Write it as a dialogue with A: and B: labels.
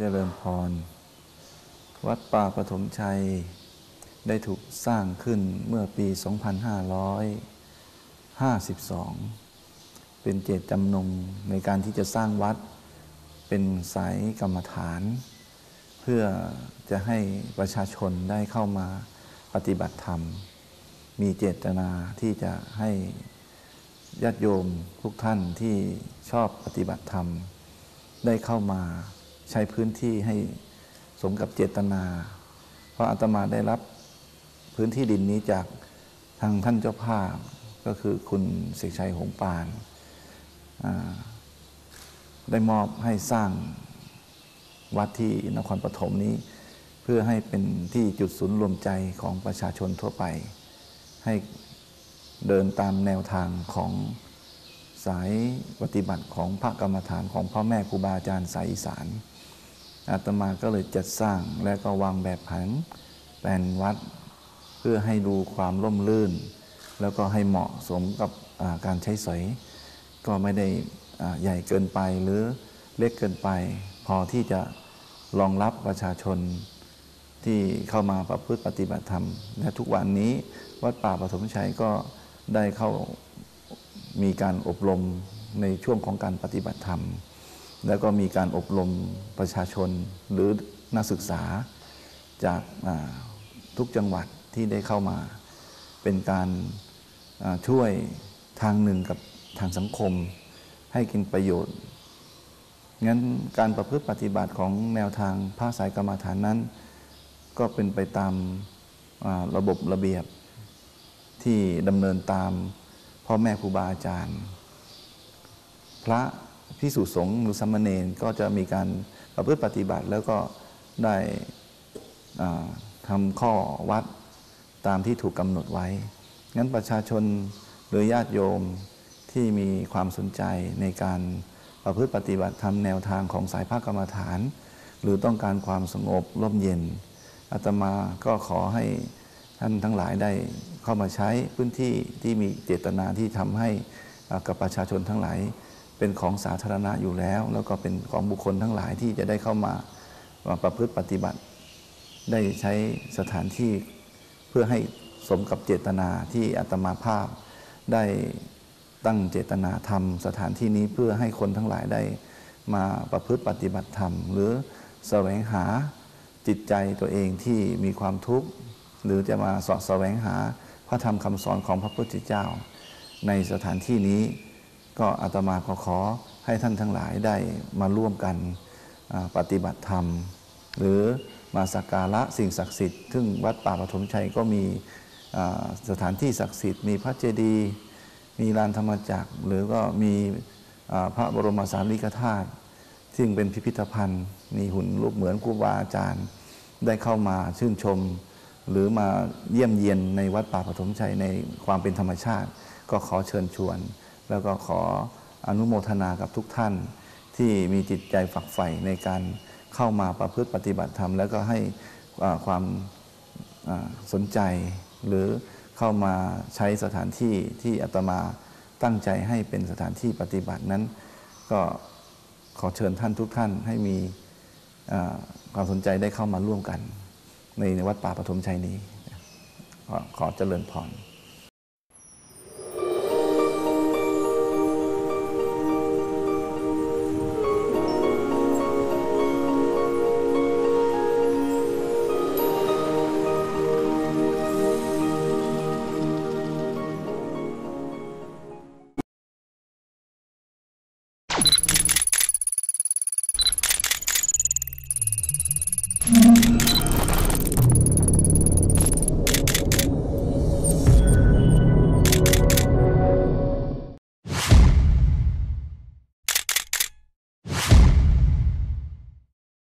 A: เจริญพร วัดป่าปฐมชัย ได้ถูกสร้างขึ้นเมื่อปี 2552 เป็นเจตจำนงในการที่จะสร้างวัด เป็นสายกรรมฐาน เพื่อจะให้ประชาชนได้เข้ามาปฏิบัติธรรม มีเจตนาที่จะให้ญาติโยมทุกท่านที่ชอบปฏิบัติธรรม ได้เข้ามา ใช้พื้นที่ให้สมกับเจตนา เพราะอาตมาได้รับพื้นที่ดินนี้จากทางท่านเจ้าภาพก็คือคุณเสกชัยหงปานได้มอบให้สร้างวัดที่นครปฐมนี้ เพื่อให้เป็นที่จุดศูนย์รวมใจของประชาชนทั่วไป ให้เดินตามแนวทางของสายปฏิบัติของพระกรรมฐานของพ่อแม่ครูบาอาจารย์สายอีสาน อาตมาก็เลยจัดสร้างและก็วางแบบผังแปลนวัด เพื่อให้ดูความร่มรื่น แล้วก็ให้เหมาะสมกับการใช้สอย ก็ไม่ได้ใหญ่เกินไปหรือเล็กเกินไป พอที่จะรองรับประชาชนที่เข้ามาประพฤติปฏิบัติธรรม และทุกวันนี้วัดป่าปฐมชัยก็ได้เข้ามีการอบรมในช่วงของการปฏิบัติธรรม แล้วก็มีการอบรมประชาชนหรือนักศึกษาจากทุกจังหวัดที่ได้เข้ามา เป็นการช่วยทางหนึ่งกับทางสังคม ให้กินประโยชน์ งั้นการประพฤติปฏิบัติของแนวทางภาคสายกรรมฐานนั้น ก็เป็นไปตามระบบระเบียบที่ดำเนินตามพ่อแม่ครูบาอาจารย์ พระ พิสุสงฆ์หรือสมณเณรก็จะมีการประพฤติปฏิบัติแล้วก็ได้ทำข้อวัดตามที่ถูกกำหนดไว้ งั้นประชาชนหรือญาติโยมที่มีความสนใจในการประพฤติปฏิบัติทำแนวทางของสายภาคกรรมฐาน หรือต้องการความสงบร่มเย็นอาตมาก็ขอให้ท่านทั้งหลายได้เข้ามาใช้พื้นที่ที่มีเจตนาที่ทำให้กับประชาชนทั้งหลาย เป็นของสาธารณะอยู่แล้ว แล้วก็เป็นของบุคคลทั้งหลายที่จะได้เข้ามามาประพฤติปฏิบัติ ได้ใช้สถานที่เพื่อให้สมกับเจตนาที่อาตมาภาพ ได้ตั้งเจตนาทำสถานที่นี้เพื่อให้คนทั้งหลายได้มาประพฤติปฏิบัติธรรม หรือแสวงหาจิตใจตัวเองที่มีความทุกข์ หรือจะมาสอดแสวงหาพระธรรมคำสอนของพระพุทธเจ้า ในสถานที่นี้ ก็อาตมาขอขอให้ท่านทั้งหลายได้มาร่วมกันปฏิบัติธรรม หรือมาสักการะสิ่งศักดิ์สิทธิ์ซึ่งวัดป่าปฐมชัยก็มีสถานที่ศักดิ์สิทธิ์มีพระเจดีย์มีลานธรรมจักร หรือก็มีพระบรมสารีริกธาตุซึ่งเป็นพิพิธภัณฑ์มีหุ่นรูปเหมือนครูบาอาจารย์ ได้เข้ามาชื่นชม หรือมาเยี่ยมเยียนในวัดป่าปฐมชัยในความเป็นธรรมชาติ ก็ขอเชิญชวน แล้วก็ขออนุโมทนากับทุกท่าน ที่มีจิตใจฝักใฝ่ในการเข้ามาประพฤติปฏิบัติธรรม แล้วก็ให้ความสนใจ หรือเข้ามาใช้สถานที่ที่อาตมาตั้งใจให้เป็นสถานที่ปฏิบัตินั้น ก็ขอเชิญท่านทุกท่านให้มีความสนใจได้เข้ามาร่วมกัน ในวัดป่าปฐมชัยนี้ ขอเจริญพร